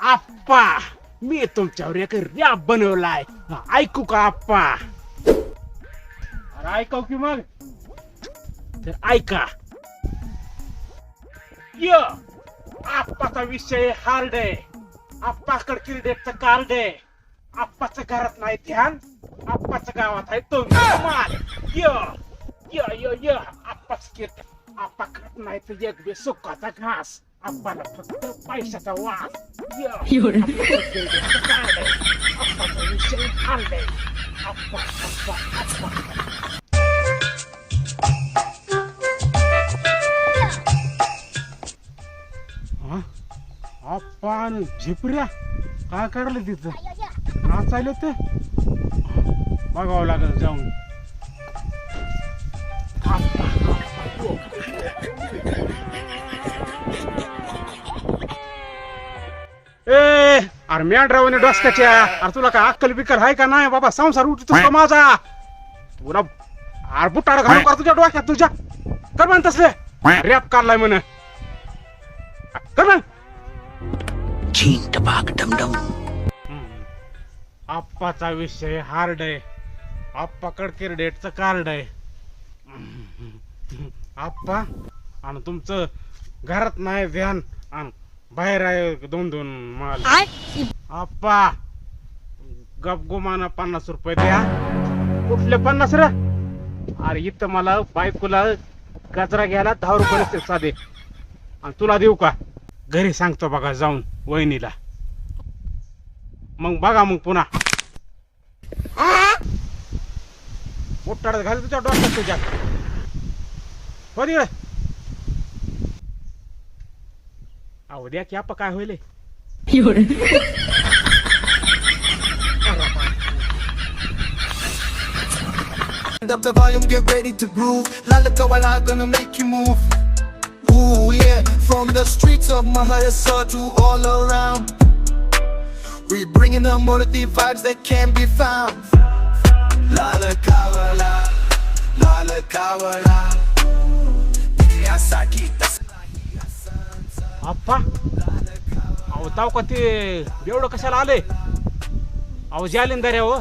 आप्पा मी तुमच्यावर एक रॅप बनवलाय. ऐकू का आप्पा? अरे ऐकाव की मग. तर ऐका. य आप्पाचा विषय हार्ड आहे. आप्पाकडे क्रेडिटचं कार्ड आहे. आप्पाचं घरात नाही ध्यान आप्पाचं गावात आहे तो माल. य य य य आप्पाच किट आप्पा खात नाही तर एक बी सुखाचा घास. आप्पाला फक्त पैशाचा वास. आप्पाचा विषय आहे आप्पा आप्पा आप्पा? आपण झिपऱ्या. काय करलं तिथं? नाचायला ते? बघावं लागेल जाऊन. ए अरे मॅड्रावने डोसक्याच्या अरे तुला काय अक्कल बिक्कल आहे का नाही? बाबा संसार उठतोस का माझा. तुला अरे बुटाड घालू का तुझ्या डोक्यात तुझ्या. कर म्हण तसले. रॅप काढलाय म्हण. कर म्हण. tabak dum dum. आप्पाचा विषय हार्ड आहे. आप्पाकड क्रेडिटचं कार्ड आहे. आप्पा आणि तुमचं घरात नाही ध्यान आणि बाहेर आहे दोन दोन माल. आप्पा गपगुमाना पन्नास रुपये द्या. कुठले पन्नास रे? अरे इथं मला बायकोला गजरा घ्यायला दहा रुपये नसते साधे. आणि तुला देऊ का? घरी सांगतो बघा जाऊन वहिनीला. मग बघा मग पुन्हा. मोठाड घाल तुझ्या डोक्यात तुझ्या. हो तिकडे अहो द्या की आपा काय होईल हे? Turn up the volume, get ready to groove. Lalata wala gonna make you move. Ooh yeah, from the streets of Mahayasa to all around. We bringing the motive vibes that can't be found. Lala kawala, अहो ताव का ते एवढं कशाला आले अहो जालिंदर आहे हो.